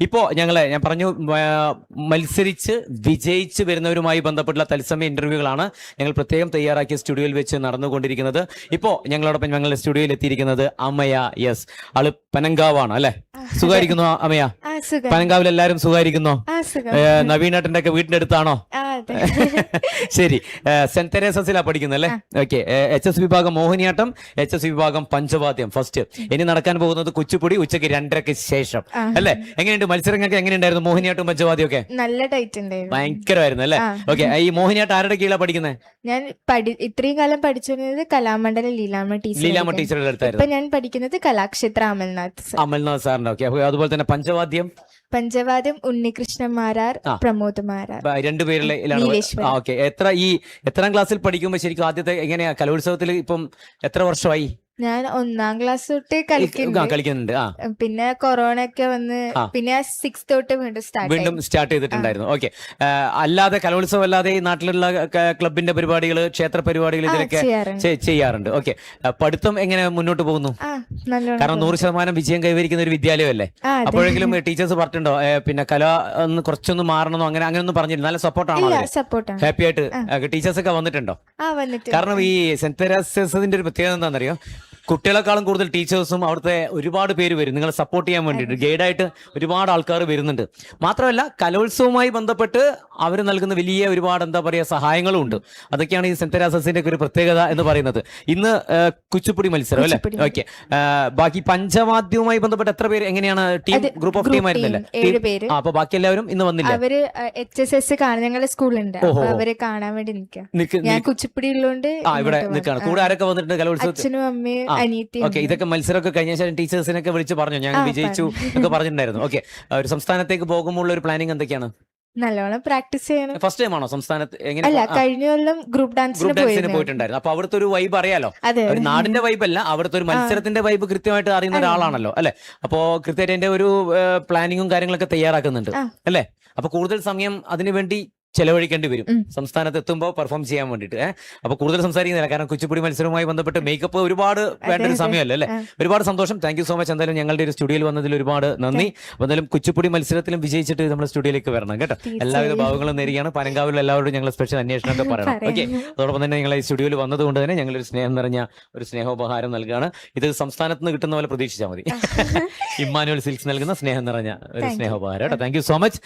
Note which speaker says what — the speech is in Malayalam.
Speaker 1: ഇപ്പോ ഞങ്ങൾ ഞാൻ പറഞ്ഞു മത്സരിച്ച് വിജയിച്ച് വരുന്നവരുമായി ബന്ധപ്പെട്ടുള്ള തത്സമയ ഇന്റർവ്യൂകളാണ് ഞങ്ങൾ പ്രത്യേകം തയ്യാറാക്കിയ സ്റ്റുഡിയോയിൽ വെച്ച് നടന്നുകൊണ്ടിരിക്കുന്നത്. ഇപ്പോ ഞങ്ങളോടൊപ്പം ഞങ്ങൾ സ്റ്റുഡിയോയിൽ എത്തിയിരിക്കുന്നത് അമ്മയ യെസ്. ആൾ പനങ്കാവാണ് അല്ലെ?
Speaker 2: സുഖായിരിക്കുന്നു സുഖം.
Speaker 1: പനങ്കാവിൽ എല്ലാവരും സുഖായിരിക്കുന്നു നവീനേട്ടന്റെ ഒക്കെ വീടിന്റെ അടുത്താണോ? ശരി. സെന്റ് തെരേസസിലാ പഠിക്കുന്നത് അല്ലേ ഓക്കെ. എച്ച് എസ് വിഭാഗം മോഹിനിയാട്ടം എച്ച് എസ് വിഭാഗം പഞ്ചവാദ്യം. ഫസ്റ്റ്. ഇനി നടക്കാൻ പോകുന്നത് കുച്ചിപ്പുടി ഉച്ചയ്ക്ക് രണ്ടരക്ക് ശേഷം. അല്ലെ? എങ്ങനെയുണ്ട്? മത്സരങ്ങൾക്ക് എങ്ങനെയുണ്ടായിരുന്നു മോഹിനിയാട്ടം പഞ്ചവാദ്യം ഒക്കെ
Speaker 2: നല്ല ടൈറ്റ് ഉണ്ടായിരുന്നു.
Speaker 1: ഭയങ്കരമായിരുന്നു അല്ലേ? ഓക്കെ. ഈ മോഹിനിയാട്ടം ആരുടെ കീഴിലാണ് പഠിക്കുന്നത്
Speaker 2: ഞാൻ ഇത്രയും കാലം പഠിച്ചിരുന്നത് കലാമണ്ഡലം ലീലാമ്മ ടീച്ചർ
Speaker 1: ലീലാമ്മ ടീച്ചറുടെ
Speaker 2: ഇപ്പൊ
Speaker 1: അടുത്തായിരുന്നു
Speaker 2: ഞാൻ പഠിക്കുന്നത് കലാക്ഷേത്ര അമൽനാഥ്
Speaker 1: അമൽനാഥ് സാറിന്റെ ഓക്കെ. അതുപോലെ തന്നെ പഞ്ചവാദ്യം?
Speaker 2: പഞ്ചവാദ്യം ഉണ്ണികൃഷ്ണൻ മാരാർ പ്രമോദ് മാരാർ.
Speaker 1: ബ- ഓക്കെ. എത്ര ഈ എത്രാം ക്ലാസ്സിൽ പഠിക്കുമ്പോൾ ശരിക്കും ആദ്യത്തെ എങ്ങനെയാ കലോത്സവത്തിൽ ഇപ്പം എത്ര വർഷമായി?
Speaker 2: ഞാൻ ഒന്നാം ക്ലാസ് തൊട്ട്
Speaker 1: ആ,
Speaker 2: കളിക്കുന്നുണ്ട്.
Speaker 1: കളിക്കുന്നുണ്ട്. ആ.
Speaker 2: പിന്നെ കൊറോണ ഒക്കെ വന്ന്
Speaker 1: ആ.
Speaker 2: പിന്നെ സിക്സ് തൊട്ട് വീണ്ടും സ്റ്റാർട്ട്
Speaker 1: വീണ്ടും സ്റ്റാർട്ട് ചെയ്തിട്ടുണ്ടായിരുന്നു. ഓക്കെ അല്ലാതെ കലോത്സവം അല്ലാതെ ഈ നാട്ടിലുള്ള ക- ക്ലബിന്റെ പരിപാടികൾ ക്ഷേത്ര പരിപാടികൾ ഇതിലൊക്കെ
Speaker 2: ചെയ്യാറുണ്ട്.
Speaker 1: ചെ- ചെയ്യാറുണ്ട്. ഓക്കെ പഠിത്തം എങ്ങനെ മുന്നോട്ട് പോകുന്നു?
Speaker 2: ആ നല്ലോണം
Speaker 1: കാരണം നൂറ് ശതമാനം വിജയം കൈവരിക്കുന്ന ഒരു വിദ്യാലയമല്ലേ
Speaker 2: ആ അതെ.
Speaker 1: അപ്പോഴെങ്കിലും ടീച്ചേഴ്സ് പറഞ്ഞിട്ടുണ്ടോ ഏ, പിന്നെ കല ഒന്ന് കുറച്ചൊന്ന് മാറണമെന്നോ അങ്ങനെ അങ്ങനെ ഒന്നും പറഞ്ഞില്ല. നല്ല സപ്പോർട്ടാണോ
Speaker 2: ഇല്ല സപ്പോർട്ടാണ്
Speaker 1: ഹാപ്പി ആയിട്ട് ടീച്ചേഴ്സ് ഒക്കെ വന്നിട്ടുണ്ടോ? കാരണം ഈ സെന്റ് തെരാസസിന്റെ ഒരു പ്രത്യേകത എന്താണെന്നറിയോ? കുട്ടികളെക്കാളും കൂടുതൽ ടീച്ചേഴ്സും അവിടുത്തെ ഒരുപാട് പേര് വരും. നിങ്ങളെ സപ്പോർട്ട് ചെയ്യാൻ വേണ്ടിയിട്ട്. ഗൈഡായിട്ട് ഒരുപാട് ആൾക്കാർ വരുന്നുണ്ട്. മാത്രമല്ല കലോത്സവവുമായി ബന്ധപ്പെട്ട് അവർ നൽകുന്ന വലിയ ഒരുപാട് എന്താ പറയുക സഹായങ്ങളും ഉണ്ട്. അതൊക്കെയാണ് ഈ സെന്റ് തെരേസസിന്റെ ഒരു പ്രത്യേകത എന്ന് പറയുന്നത്. ഇന്ന് കുച്ചുപ്പുടി മത്സരം അല്ലേ. ഓക്കെ. ബാക്കി പഞ്ചവാദ്യവുമായി ബന്ധപ്പെട്ട് എത്ര പേര്? എങ്ങനെയാണ്? ടീം ഗ്രൂപ്പ് ഓഫ് ടീം ആയിരുന്നില്ല അപ്പൊ ബാക്കി എല്ലാവരും ഇന്ന് വന്നില്ല?
Speaker 2: അവർ എച്ച് എസ് എസ് ഞങ്ങളുടെ സ്കൂളുണ്ട്. അവരെ കാണാൻ വേണ്ടി
Speaker 1: നിൽക്കാം.
Speaker 2: ഞാൻ കുച്ചിപ്പുടി ഉള്ളതുകൊണ്ട്
Speaker 1: ഇവിടെ നിൽക്കാണ്. കൂടെ ആരൊക്കെ വന്നിട്ടുണ്ട് കലോത്സവം
Speaker 2: അച്ഛനും അമ്മയും
Speaker 1: ഓക്കെ ഇതൊക്കെ മത്സരമൊക്കെ കഴിഞ്ഞ ശേഷം ടീച്ചേഴ്സിനൊക്കെ വിളിച്ച് പറഞ്ഞു. ഞാൻ വിജയിച്ചു എന്നൊക്കെ പറഞ്ഞിട്ടുണ്ടായിരുന്നു. ഓക്കെ ഒരു സംസ്ഥാനത്തേക്ക് പോകുമ്പോൾ ഒരു പ്ലാനിങ് എന്തൊക്കെയാണ്?
Speaker 2: നല്ലോണം പ്രാക്ടീസ് ചെയ്യണം.
Speaker 1: ഫസ്റ്റ് ടൈം ആണോ സംസ്ഥാനത്ത് എങ്ങനെ
Speaker 2: അല്ല കഴിഞ്ഞ കൊല്ലം ഗ്രൂപ്പ് ഡാൻസിന്
Speaker 1: പോയിട്ടുണ്ടായിരുന്നു. അപ്പൊ അവിടുത്തെ ഒരു വൈബ് അറിയാലോ. ഒരു നാടിന്റെ വൈബ് അല്ല അവിടുത്തെ ഒരു മത്സരത്തിന്റെ വൈബ് കൃത്യമായിട്ട് അറിയുന്ന ഒരാളാണല്ലോ അല്ലെ? അപ്പോ കൃത്യമായിട്ട് എന്റെ ഒരു പ്ലാനിങ്ങും കാര്യങ്ങളൊക്കെ തയ്യാറാക്കുന്നുണ്ട്. അല്ലെ? അപ്പൊ കൂടുതൽ സമയം അതിനു വേണ്ടി ചെലവഴിക്കേണ്ടി വരും.
Speaker 2: സംസ്ഥാനത്ത്
Speaker 1: എത്തുമ്പോൾ പെർഫോം ചെയ്യാൻ വേണ്ടിയിട്ട്. ഏഹ് അപ്പൊ കൂടുതൽ സംസാരിക്കുന്നില്ല. കാരണം കുച്ചിപ്പുടി മത്സരവുമായി ബന്ധപ്പെട്ട് മേക്കപ്പ് ഒരുപാട് വേണ്ട ഒരു. സമയമല്ലേ അല്ലേ? ഒരുപാട് സന്തോഷം. താങ്ക് യു സോ മച്ച് എന്തായാലും ഞങ്ങളുടെ ഒരു സ്റ്റുഡിയോയിൽ വന്നതിൽ ഒരുപാട് നന്ദി. എന്തായാലും കുച്ചിപ്പുടി മത്സരത്തിലും വിജയിച്ചിട്ട് നമ്മുടെ സ്റ്റുഡിയോയിലേക്ക് വരണം കേട്ടോ. എല്ലാവിധ ഭാവങ്ങളും നേരിയാണ് പനങ്കാവിൽ എല്ലാവരോടും ഞങ്ങൾ സ്പെഷ്യൽ അന്വേഷണമൊക്കെ പറയണം. ഓക്കെ. അതോടൊപ്പം തന്നെ ഞങ്ങൾ ഈ സ്റ്റുഡിയോയിൽ വന്നതുകൊണ്ട് തന്നെ ഞങ്ങൾ ഒരു സ്നേഹം നിറഞ്ഞ ഒരു സ്നേഹോപഹാരം നൽകുകയാണ്. ഇത് സംസ്ഥാനത്ത് നിന്ന് കിട്ടുന്ന പോലെ പ്രതീക്ഷിച്ചാൽ മതി. ഇമ്മാനുവൽ സിൽക്സ് നൽകുന്ന സ്നേഹം നിറഞ്ഞ ഒരു സ്നേഹോപഹാരം കേട്ടോ. Thank you so much